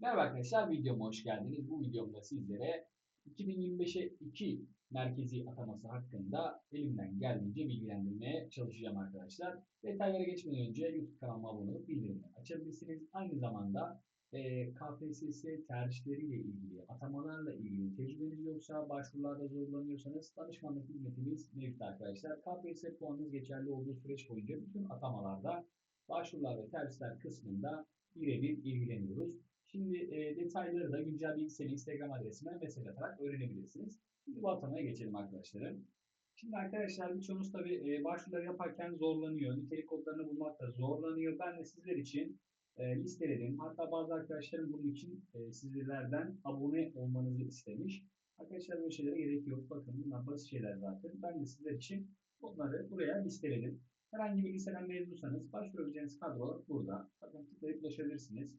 Merhaba arkadaşlar, videoma hoş geldiniz. Bu videomda sizlere 2025'e 2 merkezi ataması hakkında elimden geldiğince bilgilendirmeye çalışacağım arkadaşlar. Detaylara geçmeden önce YouTube kanalıma abone olup bildirimleri açabilirsiniz. Aynı zamanda e, KPSS tercihleriyle ilgili, atamalarla ilgili tecrübeniz yoksa, başvurularda zorlanıyorsanız danışmanlık hizmetimiz mevcut arkadaşlar. KPSS puanınız geçerli olduğu süreç boyunca bütün atamalarda, başvurular ve tercihler kısmında birebir ilgileniyoruz. Şimdi e, detayları da güncel bilgisayarın Instagram adresime mesaj atarak öğrenebilirsiniz. Şimdi bu atamaya geçelim arkadaşlarım. Şimdi arkadaşlar birçoğunuz tabii e, başvuruları yaparken zorlanıyor. Nitelik kodlarını bulmakta zorlanıyor. Ben de sizler için e, listeledim. Hatta bazı arkadaşlarım bunun için e, sizlerden abone olmanızı istemiş. Arkadaşlar böyle şeylere gerek yok. Bakın bunlar basit şeyler zaten. Ben de sizler için bunları buraya listeledim. Herhangi bir liseden mezunsanız başvurabileceğiniz kadro burada. Bakın tıklayıp ulaşabilirsiniz.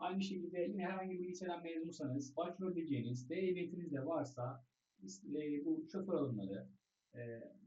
Aynı şekilde yine herhangi bir liseden mezunsanız başvurabileceğiniz D ehliyetiniz de varsa e, bu şoför alımları, e,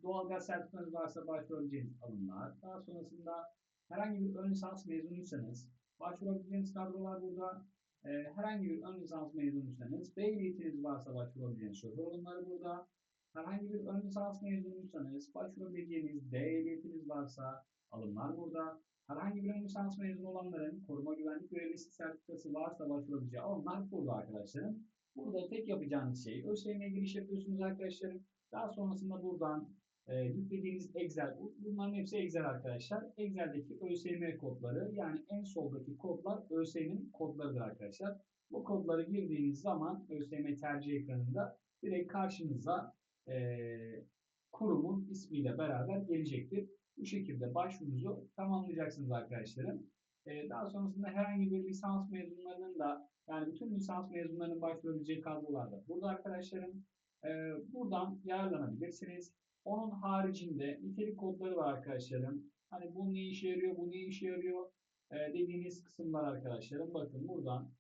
doğalgaz sertifikanız varsa başvurabileceğiniz alımlar. Daha sonrasında herhangi bir ön lisans mezunuysanız başvurabileceğiniz kadrolar burada. E, herhangi bir ön lisans mezunuysanız D ehliyetiniz varsa başvurabileceğiniz şoför alımları burada. Herhangi bir ön lisans mezunuysanız başvurabileceğiniz D ehliyetiniz varsa alımlar burada. Herhangi bir ön lisans mezunu olanların koruma güvenlik görevlisi sertifikası varsa başvurabileceği alanlar burada arkadaşlarım. Burada tek yapacağınız şey ÖSYM'ye giriş yapıyorsunuz arkadaşlarım. Daha sonrasında buradan e, yüklediğiniz Excel, bunların hepsi Excel arkadaşlar. Excel'deki ÖSYM kodları yani en soldaki kodlar ÖSYM'in kodlarıdır arkadaşlar. Bu kodları girdiğiniz zaman ÖSYM tercih ekranında direkt karşınıza e, kurumun ismiyle beraber gelecektir. Bu şekilde başvurunuzu tamamlayacaksınız arkadaşlarım. Ee, daha sonrasında herhangi bir lisans mezunlarının da yani bütün lisans mezunlarının başvurabileceği kadrolarda burada arkadaşlarım e, buradan yararlanabilirsiniz. Onun haricinde nitelik kodları var arkadaşlarım. Hani bu ne işe yarıyor, bu ne işe yarıyor e, dediğiniz kısımlar arkadaşlarım. Bakın buradan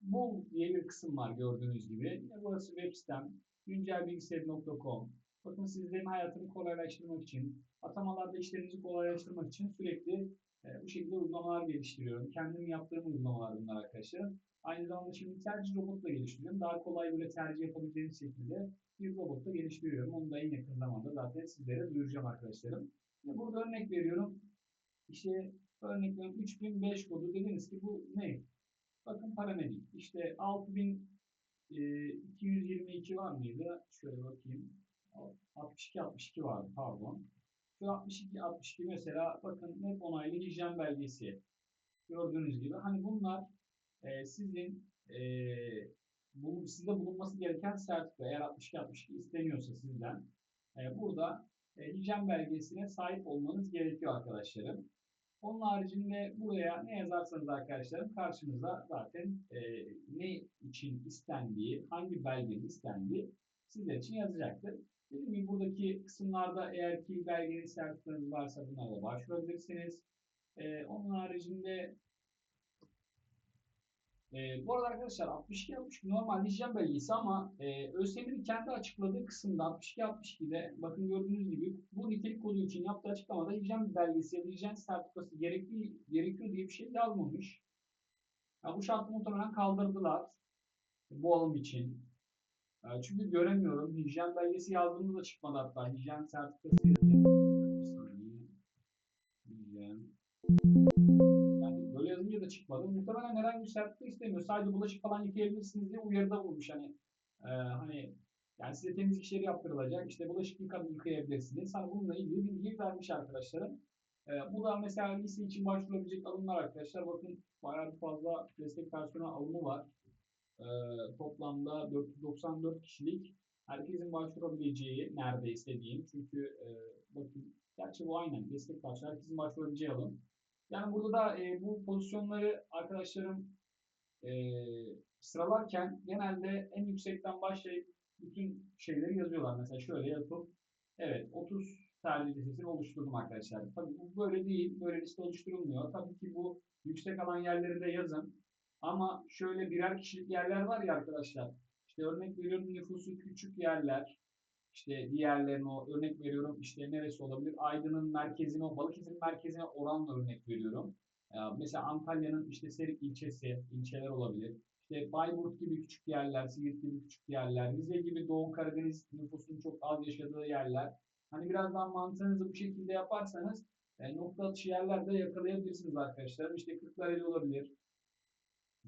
bu diye bir kısım var gördüğünüz gibi. Burası web sitem güncelbilgisayar.com Bakın sizlerin hayatını kolaylaştırmak için, atamalarda işlerinizi kolaylaştırmak için sürekli e, bu şekilde uygulamalar geliştiriyorum. Kendim yaptığım uygulamalar bunlar arkadaşlar. Aynı zamanda şimdi tercih robotla geliştiriyorum. Daha kolay böyle tercih yapabileceğiniz şekilde bir robotla geliştiriyorum. Onu da en yakın zamanda zaten sizlere duyuracağım arkadaşlarım. Şimdi burada örnek veriyorum. İşte örnek veriyorum 3005 kodu dediniz ki bu ne? Bakın paramedik. İşte 6222 e, var mıydı? Şöyle bakayım. 62 62 vardı pardon. Şu 62 62 mesela bakın net onaylı hijyen belgesi. Gördüğünüz gibi hani bunlar e, sizin e, bu, sizde bulunması gereken sertifika eğer 62 62 isteniyorsa sizden e, burada e, hijyen belgesine sahip olmanız gerekiyor arkadaşlarım. Onun haricinde buraya ne yazarsanız arkadaşlarım karşınıza zaten e, ne için istendiği, hangi belgenin istendiği sizler için yazacaktır. Dediğim gibi buradaki kısımlarda eğer ki belgeniz sertifikanız varsa bunlara başvurabilirsiniz. Ee, onun haricinde e, bu arada arkadaşlar 62 62 normal hijyen belgesi ama e, ÖSYM'nin kendi açıkladığı kısımda 62 62'de bakın gördüğünüz gibi bu nitelik kodu için yaptığı açıklamada hijyen belgesi ya da hijyen sertifikası gerekli, gerekiyor diye bir şey yazmamış. Ya bu şartı muhtemelen kaldırdılar bu alım için. Ee, çünkü göremiyorum. Hijyen belgesi yazdığımda da çıkmadı hatta. Hijyen sertifikası yazayım. Hijyen. Yani böyle yazınca da çıkmadı. Muhtemelen herhangi bir sertifika istemiyor. Sadece bulaşık falan yıkayabilirsiniz diye uyarıda bulmuş. Hani e, hani yani size temizlik işleri yaptırılacak. İşte bulaşık yıkayıp yıkayabilirsiniz. Hani bununla ilgili bilgi vermiş arkadaşlarım. E, bu da mesela lise için başvurabilecek alımlar arkadaşlar. Bakın bayağı fazla destek personel alımı var e, toplamda 494 kişilik herkesin başvurabileceği neredeyse diyeyim. Çünkü e, bakın gerçi bu aynen destek karşı herkesin başvurabileceği alım. Yani burada da e, bu pozisyonları arkadaşlarım e, sıralarken genelde en yüksekten başlayıp bütün şeyleri yazıyorlar. Mesela şöyle yapıp evet 30 tercih listesini oluşturdum arkadaşlar. Tabii bu böyle değil. Böyle liste oluşturulmuyor. Tabii ki bu yüksek alan yerleri de yazın. Ama şöyle birer kişilik yerler var ya arkadaşlar. İşte örnek veriyorum nüfusu küçük yerler. İşte diğerlerine o örnek veriyorum işte neresi olabilir? Aydın'ın merkezine, Balıkesir'in merkezine oranla örnek veriyorum. Ee, mesela Antalya'nın işte Serik ilçesi, ilçeler olabilir. işte Bayburt gibi küçük yerler, Siirt gibi küçük yerler, Rize gibi Doğu Karadeniz nüfusunun çok az yaşadığı yerler. Hani biraz daha mantığınızı bu şekilde yaparsanız e, nokta atışı yerlerde yakalayabilirsiniz arkadaşlar. İşte Kırklareli olabilir.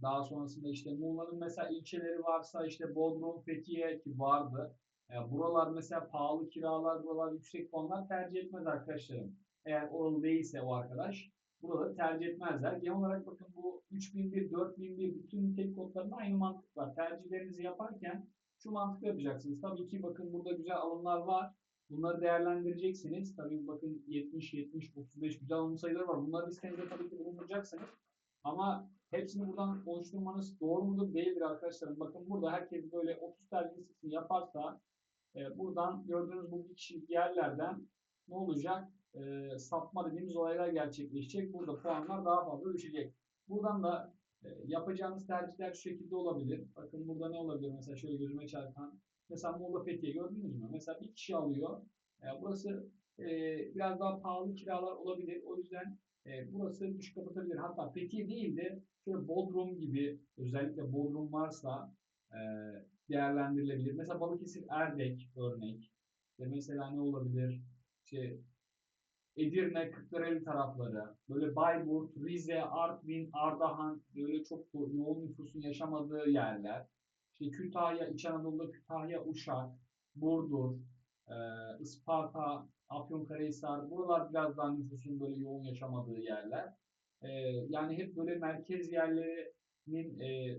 Daha sonrasında işte Muğla'nın mesela ilçeleri varsa işte Bodrum, Fethiye ki vardı. E, buralar mesela pahalı kiralar, buralar yüksek fonlar tercih etmez arkadaşlarım. Eğer oralı değilse o arkadaş buraları tercih etmezler. Genel olarak bakın bu 3001, 4001 bütün tek kodlarında aynı mantık var. Tercihlerinizi yaparken şu mantıkla yapacaksınız. Tabii ki bakın burada güzel alımlar var. Bunları değerlendireceksiniz. Tabii bakın 70, 70, 35 güzel alım sayıları var. Bunları listenizde tabii ki bulunduracaksınız. Ama hepsini buradan oluşturmanız doğru mudur değildir arkadaşlarım. Bakın burada herkes böyle 30 tercih listesini yaparsa e, buradan gördüğünüz bu bir kişilik yerlerden ne olacak? E, sapma dediğimiz olaylar gerçekleşecek. Burada puanlar daha fazla düşecek. Buradan da e, yapacağınız tercihler şu şekilde olabilir. Bakın burada ne olabilir? Mesela şöyle gözüme çarpan. Mesela Muğla Fethiye gördünüz mü? Mesela bir kişi alıyor. E, burası e, biraz daha pahalı kiralar olabilir. O yüzden e, burası düşük kapatabilir. Hatta Fethiye değil de şöyle Bodrum gibi özellikle Bodrum varsa e, değerlendirilebilir. Mesela Balıkesir Erdek örnek. Ve mesela ne olabilir? İşte Edirne, Kırklareli tarafları, böyle Bayburt, Rize, Artvin, Ardahan böyle çok yoğun nüfusun yaşamadığı yerler. İşte Kütahya, İç Anadolu'da Kütahya, Uşak, Burdur, e, Isparta, Afyonkarahisar, buralar biraz daha nüfusun böyle yoğun yaşamadığı yerler. E, yani hep böyle merkez yerlerinin e,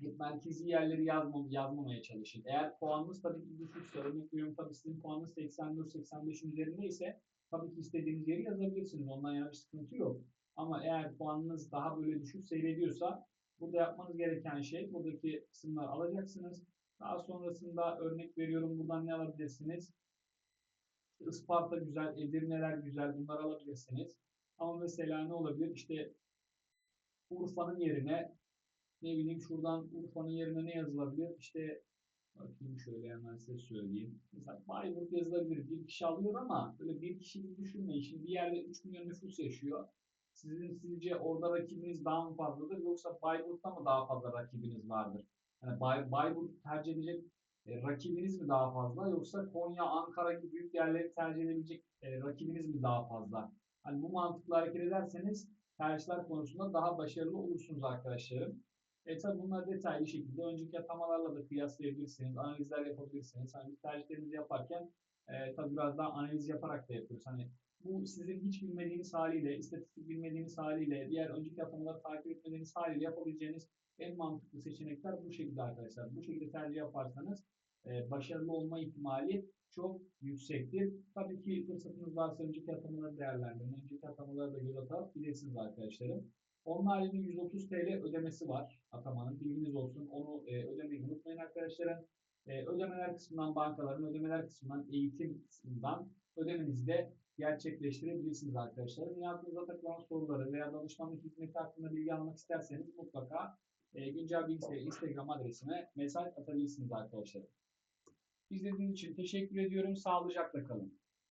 hep merkezi yerleri yazmam, yazmamaya çalışın. Eğer puanınız tabii ki düşükse, örnek veriyorum tabii sizin puanınız 84-85'in üzerindeyse tabii ki istediğiniz yeri yazabilirsiniz. Ondan yana bir sıkıntı yok. Ama eğer puanınız daha böyle düşük seyrediyorsa burada yapmanız gereken şey buradaki kısımları alacaksınız. Daha sonrasında örnek veriyorum buradan ne alabilirsiniz? Isparta güzel, Edirneler güzel bunları alabilirsiniz. Ama mesela ne olabilir? İşte Urfa'nın yerine ne bileyim şuradan Urfa'nın yerine ne yazılabilir? İşte bakayım şöyle hemen size söyleyeyim. Mesela Bayburt yazılabilir. Bir kişi alıyor ama böyle bir kişi düşünmeyin. Şimdi bir yerde 3 milyon nüfus yaşıyor. Sizin sizce orada rakibiniz daha mı fazladır yoksa Bayburt'ta mı daha fazla rakibiniz vardır? Yani Bay, Bayburt tercih edecek e, rakibiniz mi daha fazla yoksa Konya, Ankara gibi büyük yerleri tercih edebilecek e, rakibiniz mi daha fazla? Hani bu mantıkla hareket ederseniz tercihler konusunda daha başarılı olursunuz arkadaşlarım. E tabi bunları detaylı şekilde önceki atamalarla da kıyaslayabilirsiniz, analizler yapabilirsiniz. Hani tercihlerinizi yaparken e, tabi biraz daha analiz yaparak da yapıyoruz. Hani bu sizin hiç bilmediğiniz haliyle, istatistik bilmediğiniz haliyle, diğer önceki atamaları takip etmediğiniz haliyle yapabileceğiniz en mantıklı seçenekler bu şekilde arkadaşlar. Bu şekilde tercih yaparsanız e, başarılı olma ihtimali çok yüksektir. Tabii ki fırsatınız varsa önceki atamaları değerlendirin. Önceki atamaları da göz atabilirsiniz arkadaşlarım. Onun haricinde 130 TL ödemesi var atamanın. Bilginiz olsun. Onu e, ödemeyi unutmayın arkadaşlarım. E, ödemeler kısmından bankaların, ödemeler kısmından eğitim kısmından ödemenizi de gerçekleştirebilirsiniz arkadaşlarım. Yazdığınızda takılan soruları veya danışmanlık hizmeti hakkında bilgi almak isterseniz mutlaka e, güncel bilgisayar Instagram adresime mesaj atabilirsiniz arkadaşlar. İzlediğiniz için teşekkür ediyorum. Sağlıcakla kalın.